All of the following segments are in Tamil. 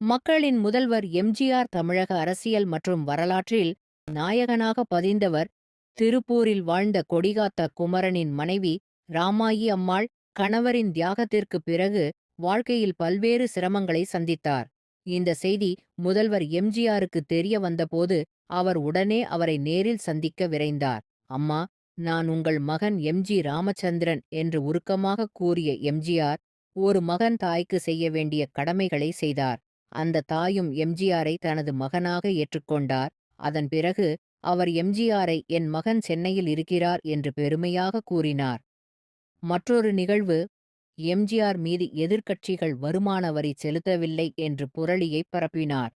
மக்களின் முதல்வர் எம்ஜிஆர் தமிழக அரசியல் மற்றும் வரலாற்றில் நாயகனாக பதிந்தவர் திருப்பூரில் வாழ்ந்த கொடிகாத்த குமரனின் மனைவி ராமாயி அம்மாள் கணவரின் தியாகத்திற்குப் பிறகு வாழ்க்கையில் பல்வேறு சிரமங்களை சந்தித்தார். இந்த செய்தி முதல்வர் எம்ஜிஆருக்கு தெரிய வந்தபோது அவர் உடனே அவரை நேரில் சந்திக்க விரைந்தார். அம்மா நான் உங்கள் மகன் எம்ஜி ராமச்சந்திரன் என்று உருக்கமாக கூறிய எம்ஜிஆர் ஒரு மகன் தாய்க்கு செய்ய வேண்டிய கடமைகளை செய்தார். அந்த தாயும் எம்ஜிஆரை தனது மகனாக ஏற்றுக்கொண்டார். அதன் பிறகு அவர் எம்ஜிஆரை என் மகன் சென்னையில் இருக்கிறார் என்று பெருமையாக கூறினார். மற்றொரு நிகழ்வு எம்ஜிஆர் மீது எதிர்க்கட்சிகள் வருமான வரி செலுத்தவில்லை என்று புரளியை பரப்பினார்.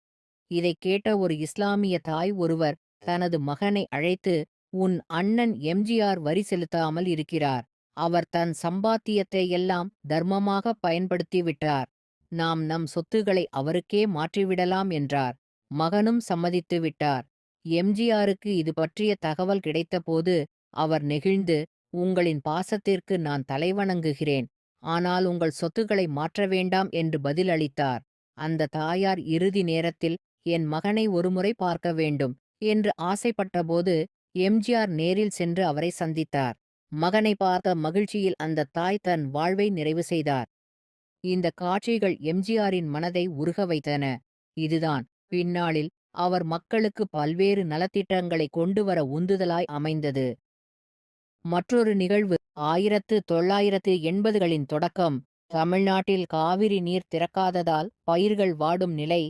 இதைக் கேட்ட ஒரு இஸ்லாமிய தாய் ஒருவர் தனது மகனை அழைத்து உன் அண்ணன் எம்ஜிஆர் வரி செலுத்தாமல் இருக்கிறார். அவர் தன் சம்பாத்தியத்தை எல்லாம் தர்மமாக பயன்படுத்திவிட்டார் நாம் நம் சொத்துகளை அவருக்கே மாற்றிவிடலாம் என்றார். மகனும் சம்மதித்து விட்டார். எம்ஜிஆருக்கு இது பற்றிய தகவல் கிடைத்தபோது அவர் நெகிழ்ந்து உங்களின் பாசத்திற்கு நான் தலைவணங்குகிறேன். ஆனால் உங்கள் சொத்துக்களை மாற்ற வேண்டாம் என்று பதிலளித்தார். அந்த தாயார் இறுதி நேரத்தில் என் மகனை ஒருமுறை பார்க்க வேண்டும் என்று ஆசைப்பட்டபோது எம்ஜிஆர் நேரில் சென்று அவரை சந்தித்தார். மகனை பார்த்த மகிழ்ச்சியில் அந்த தாய் தன் வாழ்வை நிறைவு செய்தார். இந்த காட்சிகள் எம்ஜிஆரின் மனதை உருக வைத்தன. இதுதான் பின்னாளில் அவர் மக்களுக்கு பல்வேறு நலத்திட்டங்களை கொண்டு வர உந்துதலாய் அமைந்தது. மற்றொரு நிகழ்வு ஆயிரத்து தொள்ளாயிரத்து எண்பதுகளின் தொடக்கம். தமிழ்நாட்டில் காவிரி நீர் திறக்காததால் பயிர்கள் வாடும் நிலை.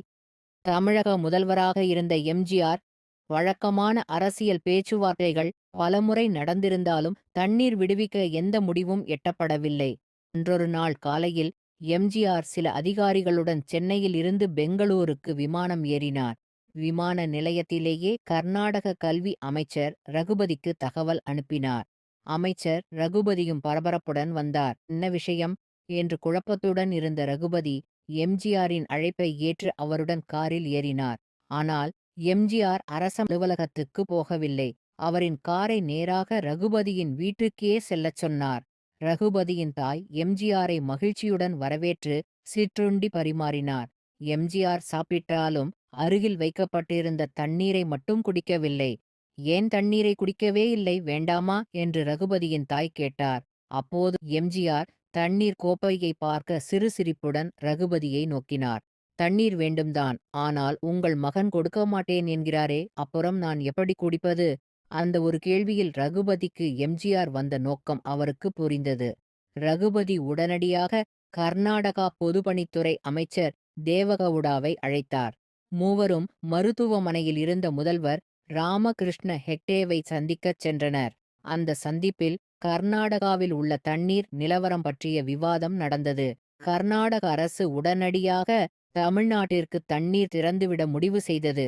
தமிழக முதல்வராக இருந்த எம்ஜிஆர் வழக்கமான அரசியல் பேச்சுவார்த்தைகள் பலமுறை நடந்திருந்தாலும் தண்ணீர் விடுவிக்க எந்த முடிவும் எட்டப்படவில்லை. அன்றொரு நாள் காலையில் எம்ஜிஆர் சில அதிகாரிகளுடன் சென்னையில் இருந்து பெங்களூருக்கு விமானம் ஏறினார். விமான நிலையத்திலேயே கர்நாடக கல்வி அமைச்சர் ரகுபதிக்கு தகவல் அனுப்பினார். அமைச்சர் ரகுபதியும் பரபரப்புடன் வந்தார். என்ன விஷயம் என்று குழப்பத்துடன் இருந்த ரகுபதி எம்ஜிஆரின் அழைப்பை ஏற்று அவருடன் காரில் ஏறினார். ஆனால் எம்ஜிஆர் அரச அலுவலகத்துக்கு போகவில்லை. அவரின் காரை நேராக ரகுபதியின் வீட்டுக்கே செல்லச் சொன்னார். ரகுபதியின் தாய் எம்ஜிஆரை மகிழ்ச்சியுடன் வரவேற்று சிற்றுண்டி பரிமாறினார். எம்ஜிஆர் சாப்பிட்டாலும் அருகில் வைக்கப்பட்டிருந்த தண்ணீரை மட்டும் குடிக்கவில்லை. ஏன் தண்ணீரை குடிக்கவே இல்லை வேண்டாமா என்று ரகுபதியின் தாய் கேட்டார். அப்போது எம்ஜிஆர் தண்ணீர் கோப்பையை பார்க்க சிறு சிரிப்புடன் ரகுபதியை நோக்கினார். தண்ணீர் வேண்டும்தான். ஆனால் உங்கள் மகன் கொடுக்க மாட்டேன் என்கிறாரே அப்புறம் நான் எப்படி குடிப்பது? அந்த ஒரு கேள்வியில் ரகுபதிக்கு எம்ஜிஆர் வந்த நோக்கம் அவருக்கு புரிந்தது. ரகுபதி உடனடியாக கர்நாடகா பொதுப்பணித்துறை அமைச்சர் தேவகவுடாவை அழைத்தார். மூவரும் மருத்துவமனையில் இருந்த முதல்வர் ராமகிருஷ்ண ஹெக்டேவை சந்திக்கச் சென்றனர். அந்த சந்திப்பில் கர்நாடகாவில் உள்ள தண்ணீர் நிலவரம் பற்றிய விவாதம் நடந்தது. கர்நாடக அரசு உடனடியாக தமிழ்நாட்டிற்கு தண்ணீர் திறந்துவிட முடிவு செய்தது.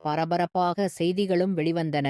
பரபரப்பாக செய்திகளும் வெளிவந்தன.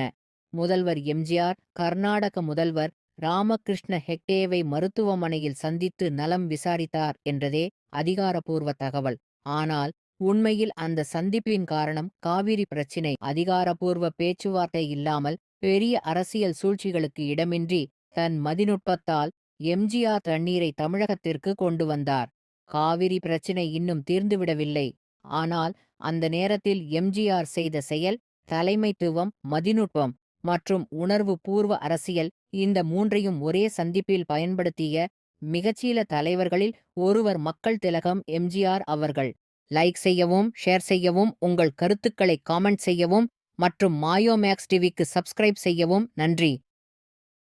முதல்வர் எம்ஜிஆர் கர்நாடக முதல்வர் ராமகிருஷ்ண ஹெக்டேவை மருத்துவமனையில் சந்தித்து நலம் விசாரித்தார் என்றதே அதிகாரபூர்வ தகவல். ஆனால் உண்மையில் அந்த சந்திப்பின் காரணம் காவிரி பிரச்சினை. அதிகாரபூர்வ பேச்சுவார்த்தை இல்லாமல் பெரிய அரசியல் சூழ்ச்சிகளுக்கு இடமின்றி தன் மதிநுட்பத்தால் எம்ஜிஆர் தண்ணீரை தமிழகத்திற்கு கொண்டு வந்தார். காவிரி பிரச்சினை இன்னும் தீர்ந்துவிடவில்லை. ஆனால் அந்த நேரத்தில் எம்ஜிஆர் செய்த செயல் தலைமைத்துவம் மதிநுட்பம். மற்றும் உணர்வு பூர்வ அரசியல் இந்த மூன்றையும் ஒரே சந்திப்பில் பயன்படுத்திய மிகச்சீல தலைவர்களில் ஒருவர் மக்கள் திலகம் எம்ஜிஆர் அவர்கள். லைக் செய்யவும் ஷேர் செய்யவும் உங்கள் கருத்துக்களை காமெண்ட் செய்யவும் மற்றும் மாயோமேக்ஸ் டிவிக்கு சப்ஸ்கிரைப் செய்யவும் நன்றி.